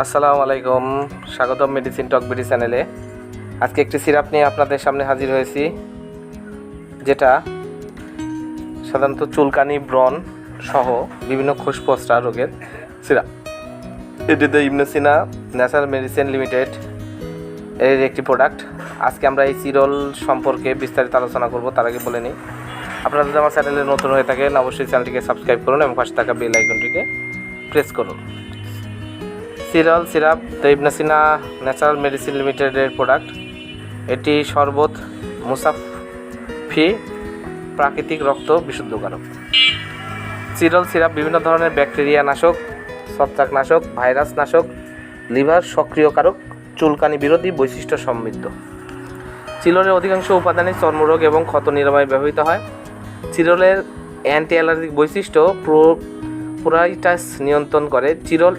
আসসালামু আলাইকুম, স্বাগতম মেডিসিন টক বিডি চ্যানেলে আজকে একটি সিরাপ নিয়ে আপনাদের সামনে হাজির হয়েছি, যেটা সাধারণত চুলকানি, ব্রণ সহ বিভিন্ন খুশপস্রা রোগের সিরাপ। এটিতে ইমনোসিনা ন্যাচারাল মেডিসিন লিমিটেড এর একটি প্রোডাক্ট। আজকে আমরা এই সিরল সম্পর্কে বিস্তারিত আলোচনা করব, তার আগে বলে নিই। আপনারা যদি আমার চ্যানেলে নতুন হয়ে থাকেন, অবশ্যই চ্যানেলটিকে সাবস্ক্রাইব করুন এবং পাশে থাকা বেল আইকনটিকে প্রেস করুন। সিরাল সিরাপ, দেবনাসিনা ন্যাচারাল মেডিসিন লিমিটেডের প্রোডাক্ট। এটি শরবত মুসাফি প্রাকৃতিক রক্ত বিশুদ্ধকারক সিরল সিরাপ বিভিন্ন ধরনের ব্যাকটেরিয়া নাশক ছত্রাক নাশক ভাইরাস নাশক, লিভার সক্রিয়কারক চুলকানি বিরোধী বৈশিষ্ট্য সমৃদ্ধ। চিরলের অধিকাংশ উপাদানই চর্মরোগ এবং ক্ষত নিরাময় ব্যবহৃত হয়। চিরলের অ্যান্টি অ্যালার্জিক বৈশিষ্ট্য প্রো পোরাইটাস নিয়ন্ত্রণ করে। চিরল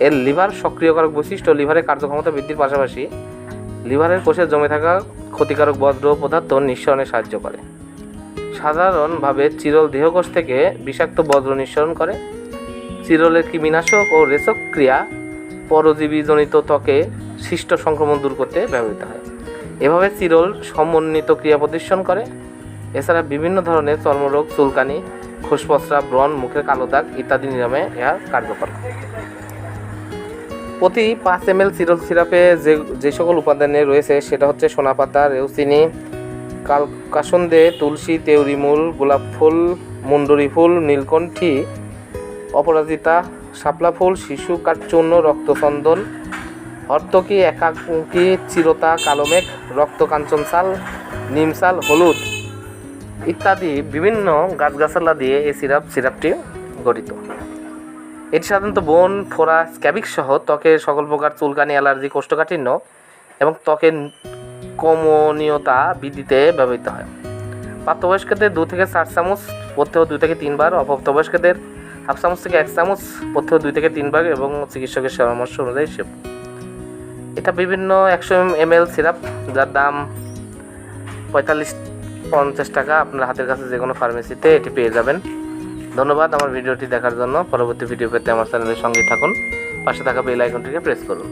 এর লিভার সক্রিয়কারক বৈশিষ্ট্য, লিভারের কার্যক্ষমতা বৃদ্ধির পাশাপাশি লিভারের কোষে জমে থাকা ক্ষতিকারক বজ্র পদার্থ নিঃসরণে সাহায্য করে। সাধারণভাবে চিরল দেহকোষ থেকে বিষাক্ত বজ্র নিঃসরণ করে। চিরলের কৃমিনাশক ও রেচক ক্রিয়া পরজীবীজনিত ত্বকে সৃষ্ট সংক্রমণ দূর করতে ব্যবহৃত হয়। এভাবে চিরল সমন্বিত ক্রিয়া প্রদর্শন করে। এছাড়া বিভিন্ন ধরনের চর্মরোগ, চুলকানি খুশপসরা ব্রণ, মুখের কালো দাগ ইত্যাদি নিরামে ইহা কার্যকর প্রতি পাঁচ এম এল সিরল সিরাপে যে যে সকল উপাদানে রয়েছে, সেটা হচ্ছে সোনাপাতা রেউচিনি কাল, কাসন্দে, তুলসী তেওরিমূল গোলাপ ফুল, মুন্ডরি ফুল, নীলকণ্ঠী, অপরাজিতা, শাপলা ফুল, শিশু, কাঠচূর্ণ, রক্তচন্দন, হর্তকি, একাঙ্কি, চিরতা, কালোমেঘ, রক্তকাঞ্চন সাল নিমসাল হলুদ ইত্যাদি বিভিন্ন গাছগাছালা দিয়ে এই সিরাপ, সিরাপটি গঠিত। এটি সাধারণত বন, ফোড়া স্ক্যাবিক সহ ত্বকের সকল প্রকার চুলকানি, অ্যালার্জি, কোষ্ঠকাঠিন্য এবং ত্বকের কমনীয়তা বৃদ্ধিতে ব্যবহৃত হয়। প্রাপ্তবয়স্কদের দু থেকে চার চামচ, প্রত্যহ দুই থেকে তিনবার, অপ্রাপ্তবয়স্কদের হাফ চামচ থেকে এক চামচ, প্রত্যহ দুই থেকে তিনবার এবং চিকিৎসকের পরামর্শ অনুযায়ী সেব এটা বিভিন্ন একশো এম এল সিরাপ, যার দাম পঁয়তাল্লিশ, পঞ্চাশ টাকা। আপনার হাতের কাছে যে কোনো ফার্মেসিতে এটি পেয়ে যাবেন। ধন্যবাদ আমার ভিডিওটি দেখার জন্য। পরবর্তী ভিডিও পেতে আমার চ্যানেলের সঙ্গে থাকুন। পাশে থাকা বেল আইকনটিকে প্রেস করুন।